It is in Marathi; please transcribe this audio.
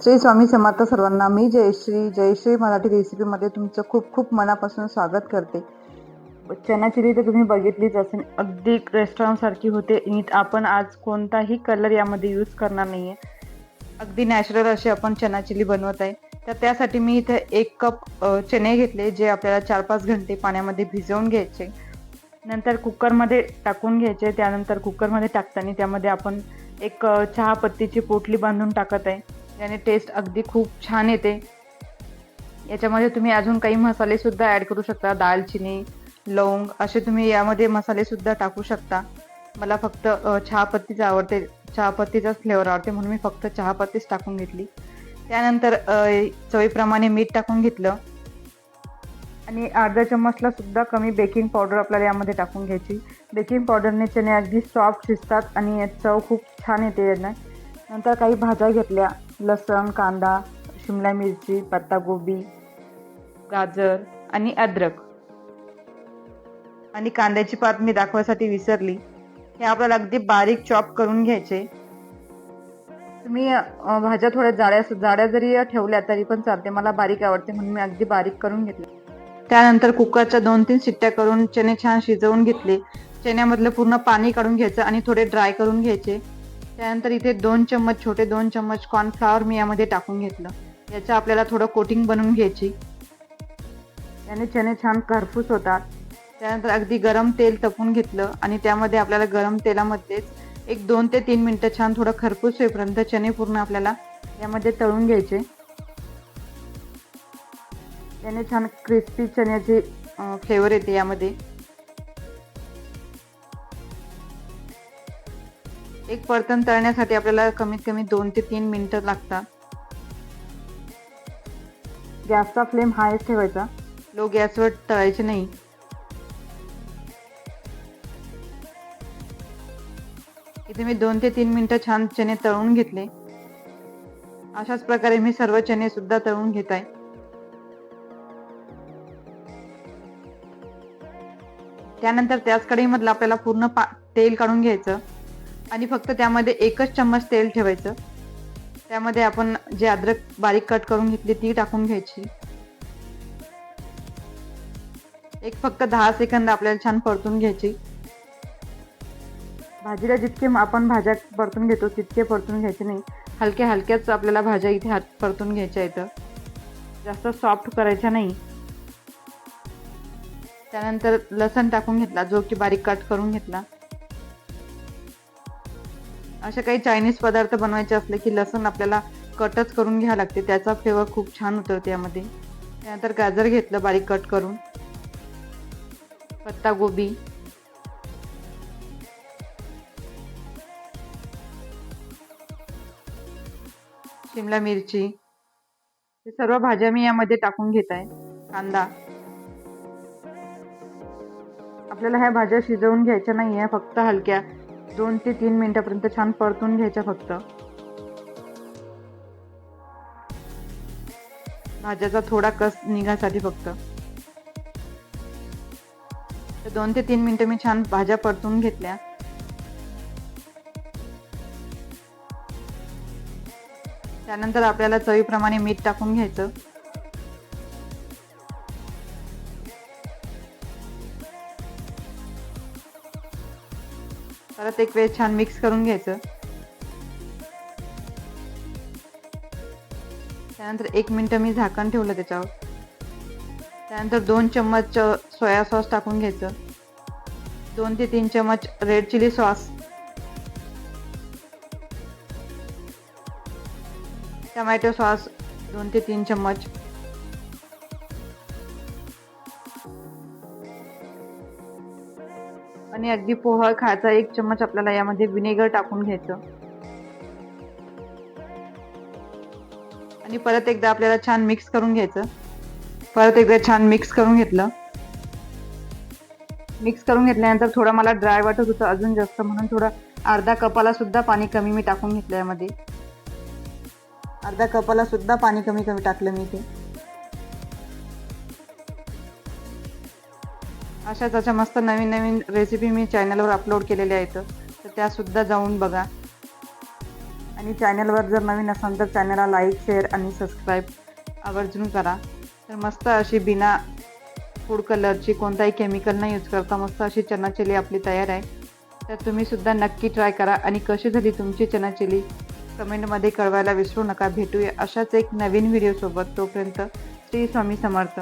श्री स्वामी समर्थ सर्वांना मी जयश्री जयश्री मराठी रेसिपीमध्ये तुमचं खूप खूप मनापासून स्वागत करते. चना चिली तर तुम्ही बघितलीच असेल अगदी रेस्टॉरंटसारखी होते. नीट आपण आज कोणताही कलर यामध्ये यूज करणार नाही आहे अगदी नॅचरल अशी आपण चना चिली बनवत आहे. तर त्यासाठी मी इथे एक कप चणे घेतले जे आपल्याला चार पाच घंटे पाण्यामध्ये भिजवून घ्यायचे. नंतर कुकरमध्ये टाकून घ्यायचे. त्यानंतर कुकरमध्ये टाकताना त्यामध्ये आपण एक चहापत्तीची पोटली बांधून टाकत आहे. याने टेस्ट अगदी खूप छान येते. याच्यामध्ये तुम्ही अजून काही मसालेसुद्धा ॲड करू शकता. दालचिनी लवंग असे तुम्ही यामध्ये मसालेसुद्धा टाकू शकता. मला फक्त चहापत्तीच आवडते. चहापत्तीचाच फ्लेवर आवडते म्हणून मी फक्त चहापत्तीच टाकून घेतली. त्यानंतर चवीप्रमाणे मीठ टाकून घेतलं. आणि अर्धा चम्मचला सुद्धा कमी बेकिंग पावडर आपल्याला यामध्ये टाकून घ्यायची. बेकिंग पावडरने चणे अगदी सॉफ्ट शिजतात आणि चव खूप छान येते यांना. नंतर काही भाज्या घेतल्या. लसण कांदा शिमला मिरची पत्तागोबी गाजर आणि अद्रक. आणि कांद्याची पात मी दाखवायसाठी विसरली. हे आपल्याला अगदी बारीक चॉप करून घ्यायचे. तुम्ही भाज्या थोड्या जाड्या जाड्या जरी ठेवल्या तरी पण चालते. मला बारीक आवडते म्हणून मी अगदी बारीक करून घेतले. त्यानंतर कुकरच्या दोन तीन शिट्ट्या करून चणे छान शिजवून घेतले. चण्यामधलं पूर्ण पाणी काढून घ्यायचं आणि थोडे ड्राय करून घ्यायचे. त्यानंतर इथे दोन चम्मच छोटे दोन चम्मच कॉर्नफ्लॉवर मी यामध्ये टाकून घेतलं. याचं आपल्याला थोडं कोटिंग बनवून घ्यायची. याने चणे छान खरपूस होतात. त्यानंतर अगदी गरम तेल तपून घेतलं आणि त्यामध्ये आपल्याला गरम तेलामध्येच एक दोन ते तीन मिनटं छान थोडं खरपूस होईपर्यंत चणे पूर्ण आपल्याला यामध्ये तळून घ्यायचे. त्याने छान क्रिस्पी चण्याची फ्लेवर येते यामध्ये. एक परतन तळण्यासाठी आपल्याला कमीत कमी दोन ते तीन मिनिटं लागतात. गॅसचा फ्लेम हायच ठेवायचा. लो गॅसवर तळायचे नाही. इथे मी दोन ते तीन मिनिटं छान चणे तळून घेतले. अशाच प्रकारे मी सर्व चणे सुद्धा तळून घेत आहे. त्यानंतर त्याच कढईमधलं आपल्याला पूर्ण पा तेल काढून घ्यायचं. आणि फक्त त्यामध्ये एकच चम्मच तेल ठेवायचं. त्यामध्ये आपण जे अद्रक बारीक कट करून घेतली ती टाकून घ्यायची. एक फक्त दहा सेकंद आपल्याला छान परतून घ्यायची. भाजीला जितके आपण भाज्या परतून घेतो तितके परतून घ्यायचे नाही. हलक्या हलक्याच आपल्याला भाज्या इथे हात परतून घ्यायच्या इथं जास्त सॉफ्ट करायच्या नाही. त्यानंतर लसण टाकून घेतला जो की बारीक कट करून घेतला. असे काही चायनीज पदार्थ बनवायचे असले की लसूण आपल्याला कटच करून घ्यावं लागते. त्याचा फ्लेवर खूप छान उतरते यामध्ये. त्यानंतर गाजर घेतलं बारीक कट करून. पत्ता गोबी. शिमला मिरची. हे सर्व भाज्या मी यामध्ये टाकून घेत आहे. कांदा. आपल्याला ह्या भाज्या शिजवून घ्यायच्या नाही आहे फक्त हलक्या दोन ते तीन मिनिटापर्यंत छान परतून घ्यायच्या फक्त. भाज्याचा थोडा कस निघासाठी फक्त. तर दोन ते तीन मिनिटं मी छान भाज्या परतून घेतल्या. त्यानंतर आपल्याला चवीप्रमाणे मीठ टाकून घ्यायचं. परत एक वेळ छान मिक्स करून घ्यायचं. त्यानंतर एक मिनटं मी झाकण ठेवलं त्याच्यावर. त्यानंतर दोन चम्मच सोया सॉस टाकून घ्यायचं. दोन ते तीन चम्मच red chilli sauce tomato sauce दोन ते तीन चम्मच. आणि अगदी पोहा खायचा एक चम्मच आपल्याला यामध्ये विनेगर टाकून घ्यायचं. आणि परत एकदा आपल्याला छान मिक्स करून घ्यायचं. परत एकदा छान मिक्स करून घेतलं. मिक्स करून घेतल्यानंतर थोडं मला ड्राय वाटत होतं अजून जास्त म्हणून थोडं अर्धा कपाला सुद्धा पाणी कमी मी टाकून घेतलं यामध्ये. अर्धा कपाला सुद्धा पाणी कमी कमी टाकलं मी ते अशाच अशा मस्त नवीन नवीन रेसिपी मी चॅनलवर अपलोड केलेल्या आहेत. तर त्यासुद्धा जाऊन बघा. आणि चॅनलवर जर नवीन असाल तर चॅनलला लाईक शेअर आणि सबस्क्राईब आवर्जून करा. तर मस्त अशी बिना फूड कलरची कोणताही केमिकल न यूज करता मस्त अशी चना चिली आपली तयार आहे. तर तुम्ही सुद्धा नक्की ट्राय करा आणि कशी झाली तुमची चना चिली कमेंटमध्ये कळवायला विसरू नका. भेटूया अशाच एक नवीन व्हिडिओसोबत तोपर्यंत श्री स्वामी समर्थ.